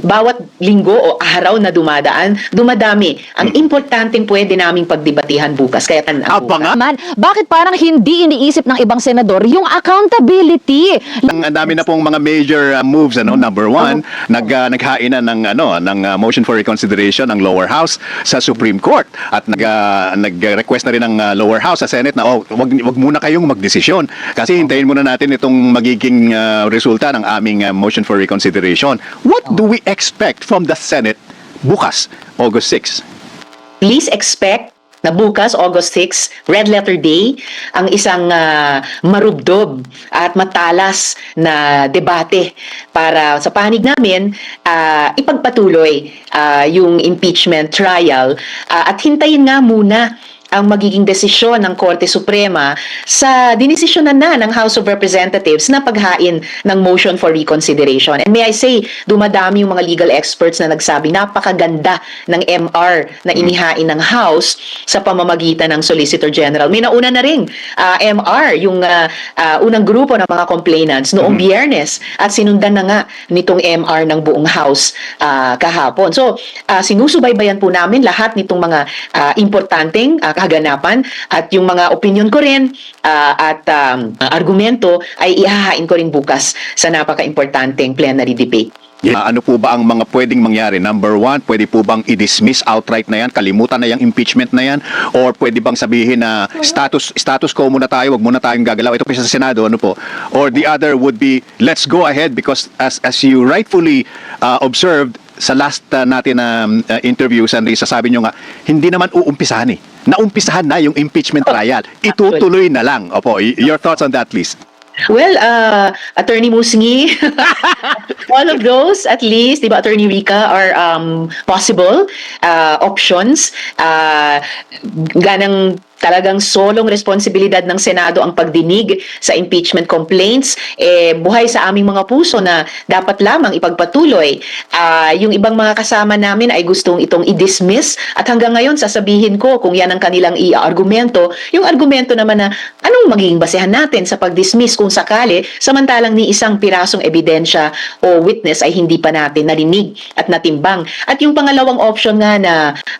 bawat linggo o araw na dumadaan, dumadami. Ang importanteng pwede naming pagdebatihan bukas. Kaya tan Aba nga. Man, bakit parang hindi iniisip ng ibang senador yung accountability? Ang ang dami na pong mga major uh, moves ano number one nag uh, naghain na ng ano ng uh, motion for reconsideration ng lower house sa Supreme Court at nag uh, nag-request na rin ng uh, lower house sa Senate na oh wag wag muna kayong magdesisyon kasi hintayin muna natin itong magiging uh, resulta ng aming uh, motion for reconsideration what do we expect from the Senate bukas August 6 please expect na bukas, August 6, Red Letter Day, ang isang ah, marubdob at matalas na debate para sa panig namin ah, ipagpatuloy ah, yung impeachment trial. Ah, at hintayin nga muna ang magiging desisyon ng Korte Suprema sa dinesisyonan na ng House of Representatives na paghain ng motion for reconsideration. And may I say, dumadami yung mga legal experts na nagsabi napakaganda ng MR na inihain ng House sa pamamagitan ng Solicitor General. May nauna na ring ah, MR, yung ah, ah, unang grupo ng mga complainants noong biyernes at sinundan na nga nitong MR ng buong House ah, kahapon. So, ah, sinusubaybayan po namin lahat nitong mga ah, importanteng ah, kaganapan at yung mga opinion ko rin ah, at um, argumento ay ihahain ko rin bukas sa napaka-importanteng plenary debate. Yeah. ano po ba ang mga pwedeng mangyari? Number one, pwede po bang i-dismiss outright na yan? Kalimutan na yung impeachment na yan? Or pwede bang sabihin na status status quo muna tayo, wag muna tayong gagalaw? Ito po sa Senado, ano po? Or the other would be, let's go ahead because as as you rightfully uh, observed sa last uh, natin na um, uh, interview, Sanrisa, sabi nyo nga, hindi naman uumpisahan eh. Naumpisahan na yung impeachment trial. Itutuloy na lang. Opo, your thoughts on that, please. Well, uh, Attorney Musngi, all of those at least, di ba, Attorney Rica, are um, possible uh, options. Uh, ganang talagang solong responsibilidad ng Senado ang pagdinig sa impeachment complaints, eh, buhay sa aming mga puso na dapat lamang ipagpatuloy. Ah, yung ibang mga kasama namin ay gustong itong i-dismiss at hanggang ngayon sasabihin ko kung yan ang kanilang i-argumento, yung argumento naman na anong magiging basehan natin sa pag-dismiss kung sakali samantalang ni isang pirasong ebidensya o witness ay hindi pa natin narinig at natimbang. At yung pangalawang option nga na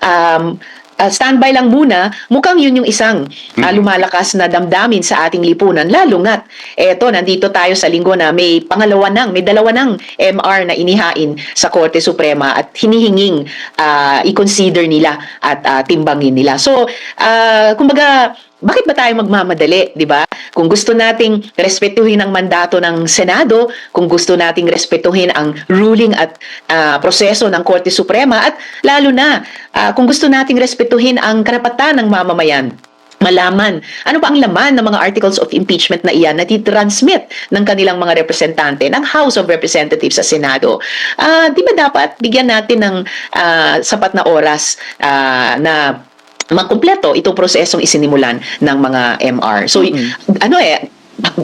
um, uh, standby lang muna, mukhang yun yung isang uh, lumalakas na damdamin sa ating lipunan. Lalo nga't, eto, nandito tayo sa linggo na may pangalawa nang, may dalawa nang MR na inihain sa Korte Suprema at hinihinging uh, i-consider nila at uh, timbangin nila. So, uh, kumbaga, bakit ba tayo magmamadali, di ba? Kung gusto nating respetuhin ang mandato ng Senado, kung gusto nating respetuhin ang ruling at ah, proseso ng Korte Suprema at lalo na ah, kung gusto nating respetuhin ang karapatan ng mamamayan malaman ano ba ang laman ng mga articles of impeachment na iyan na titransmit ng kanilang mga representante ng House of Representatives sa Senado. Ah, di ba dapat bigyan natin ng ah, sapat na oras ah, na makumpleto itong prosesong isinimulan ng mga MR. So, ano eh,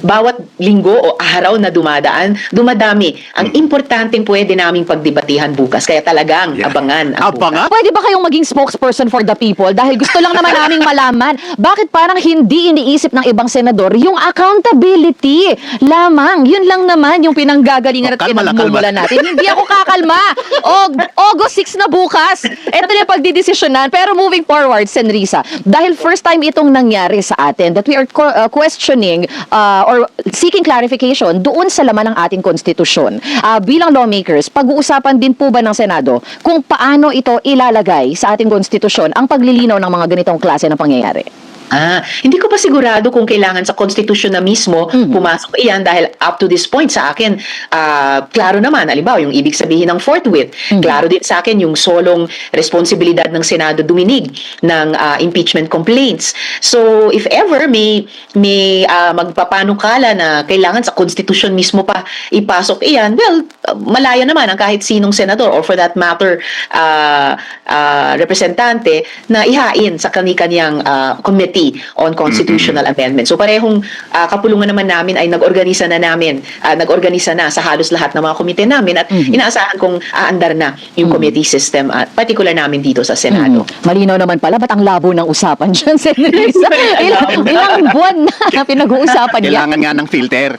bawat linggo o araw na dumadaan, dumadami. Ang importanteng pwede naming pagdebatihan bukas. Kaya talagang Yeah. abangan ang nga. Pwede ba kayong maging spokesperson for the people? Dahil gusto lang naman naming malaman, bakit parang hindi iniisip ng ibang senador yung accountability lamang? Yun lang naman yung pinanggagalingan at Oh, kalma lang, kalma. natin. hindi ako kakalma. Og August 6 na bukas. Ito na yung pagdidesisyonan. Pero moving forward, Senrisa, dahil first time itong nangyari sa atin that we are co- uh, questioning uh, or seeking clarification doon sa laman ng ating konstitusyon. Uh, bilang lawmakers, pag-uusapan din po ba ng Senado kung paano ito ilalagay sa ating konstitusyon ang paglilinaw ng mga ganitong klase ng pangyayari? Ah, hindi ko pa sigurado kung kailangan sa konstitusyon na mismo Mhm. pumasok iyan dahil up to this point sa akin, ah, klaro naman, halimbawa yung ibig sabihin ng forthwith. Mhm. Klaro din sa akin yung solong responsibilidad ng Senado duminig ng ah, impeachment complaints. So if ever may may ah, magpapanukala na kailangan sa konstitusyon mismo pa ipasok iyan, well, malaya naman ang kahit sinong senador or for that matter ah, ah, representante na ihain sa kani-kanyang ah, committee on constitutional amendment. So parehong ah, kapulungan naman namin ay nag-organisa na namin, ah, nag-organisa na sa halos lahat ng mga komite namin at inaasahan kong aandar na yung committee system at particular namin dito sa Senado. Mm. Malinaw naman pala, ba't ang labo ng usapan dyan, Senrisa? ilang, ilang buwan na pinag-uusapan yan. Kailangan nga ng filter.